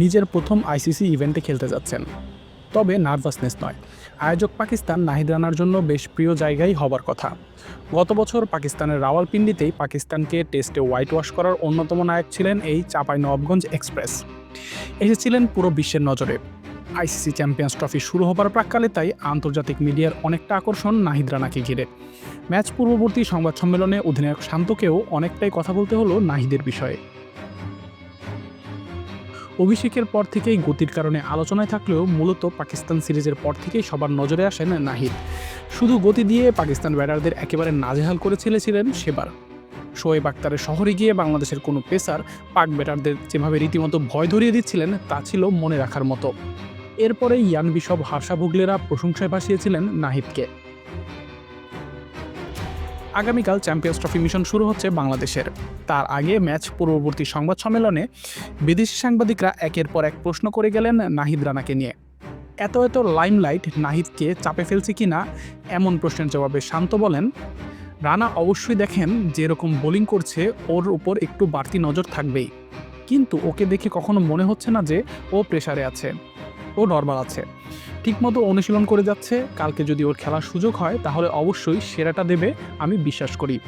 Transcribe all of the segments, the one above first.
নিজের প্রথম আইসিসি ইভেন্টে খেলতে যাচ্ছেন। তবে নার্ভাসনেস নয়। আয়োজক পাকিস্তান নাহিদ রানার জন্য বেশ প্রিয় জায়গায় হবার কথা। গত বছর পাকিস্তানের রাওয়ালপিন্ডিতেই পাকিস্তানকে টেস্টে হোয়াইট ওয়াশ করার অন্যতম নায়ক ছিলেন এই চাপাই নবাবগঞ্জ এক্সপ্রেস। এসেছিলেন পুরো বিশ্বের নজরে। আইসিসি চ্যাম্পিয়ন্স ট্রফি শুরু হবার প্রাককালে তাই আন্তর্জাতিক মিডিয়ার অনেকটা আকর্ষণ নাহিদ রানাকে ঘিরে। ম্যাচ পূর্ববর্তী সংবাদ সম্মেলনে অধিনায়ক শান্তকেও অনেকটাই কথা বলতে হলো নাহিদের বিষয়ে। অভিষেকের পর থেকেই গতির কারণে আলোচনায় থাকলেও মূলত পাকিস্তান সিরিজের পর থেকেই সবার নজরে আসেন নাহিদ। শুধু গতি দিয়ে পাকিস্তান ব্যাটারদের একেবারে নাজেহাল করে ছেলেছিলেন সেবার। শোয়েব আক্তারের শহরে গিয়ে বাংলাদেশের কোনো পেসার পাক ব্যাটারদের যেভাবে রীতিমতো ভয় ধরিয়ে দিচ্ছিলেন, তা ছিল মনে রাখার মতো। এরপরে ইয়ান বিশপ হাসা ভুগলেরা প্রশংসায় ভাসিয়েছিলেন নাহিদকে। আগামীকাল চ্যাম্পিয়ন্স ট্রফি মিশন শুরু হচ্ছে বাংলাদেশের। তার আগে ম্যাচ পূর্ববর্তী সংবাদ সম্মেলনে বিদেশি সাংবাদিকরা একের পর এক প্রশ্ন করে গেলেন নাহিদ রানাকে নিয়ে। এত এত লাইমলাইট নাহিদকে চাপে ফেলছে কি না, এমন প্রশ্নের জবাবে শান্ত বলেন, রানা অবশ্যই দেখেন যেরকম বোলিং করছে, ওর উপর একটু বাড়তি নজর থাকবেই। কিন্তু ওকে দেখে কখনো মনে হচ্ছে না যে ও প্রেশারে আছে। ও নর্মাল আছে। ঠিকমতো অনুশীলন করে যাচ্ছে। কালকে যদি ওর খেলার সুযোগ হয়, তাহলে অবশ্যই সেরাটা দেবে, আমি বিশ্বাস করি।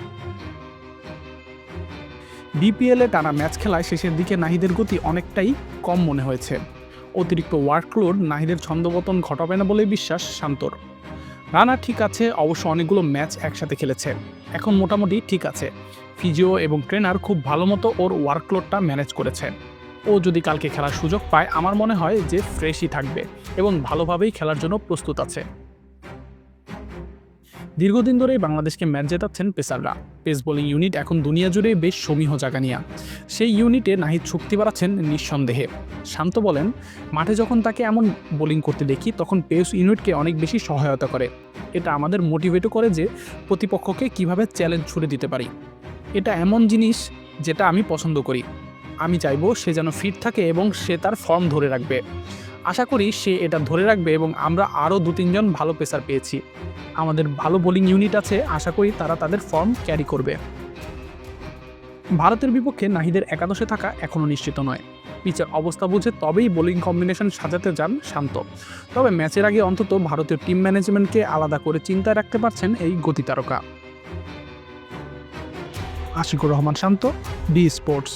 বিপিএলে টানা ম্যাচ খেলায় শেষের দিকে নাহিদের গতি অনেকটাই কম মনে হয়েছে। অতিরিক্ত ওয়ার্কলোড নাহিদের ছন্দপতন ঘটাবে না বলেই বিশ্বাস শান্তর। রানা ঠিক আছে, অবশ্য অনেকগুলো ম্যাচ একসাথে খেলেছে। এখন মোটামুটি ঠিক আছে। ফিজিও এবং ট্রেনার খুব ভালো মতো ওর ওয়ার্কলোডটা ম্যানেজ করেছেন ও যদি কালকে খেলার সুযোগ পায়, আমার মনে হয় যে ফ্রেশই থাকবে এবং ভালোভাবেই খেলার জন্য প্রস্তুত আছে। দীর্ঘদিন ধরেই বাংলাদেশকে ম্যাচ জেতাচ্ছেন পেসাররা। পেস বোলিং ইউনিট এখন দুনিয়া জুড়ে বেশ সমীহ জায়গা নিয়া সেই ইউনিটে নাহিদ শক্তি বাড়াচ্ছেন নিঃসন্দেহে। শান্ত বলেন, মাঠে যখন তাকে এমন বোলিং করতে দেখি, তখন পেস ইউনিটকে অনেক বেশি সহায়তা করে। এটা আমাদের মোটিভেটও করে যে প্রতিপক্ষকে কীভাবে চ্যালেঞ্জ ছুড়ে দিতে পারি। এটা এমন জিনিস যেটা আমি পছন্দ করি। আমি চাইব সে যেন ফিট থাকে এবং সে তার ফর্ম ধরে রাখবে। আশা করি সে এটা ধরে রাখবে এবং আমরা আরও দু তিনজন ভালো পেসার পেয়েছি। আমাদের ভালো বোলিং ইউনিট আছে, আশা করি তারা তাদের ফর্ম ক্যারি করবে। ভারতের বিপক্ষে নাহিদের একাদশে থাকা এখনও নিশ্চিত নয়। পিচের অবস্থা বুঝে তবেই বোলিং কম্বিনেশন সাজাতে যান শান্ত। তবে ম্যাচের আগে অন্তত ভারতীয় টিম ম্যানেজমেন্টকে আলাদা করে চিন্তায় রাখতে পারছেন এই গতি তারকা আশিকুর রহমান শান্ত বি স্পোর্টস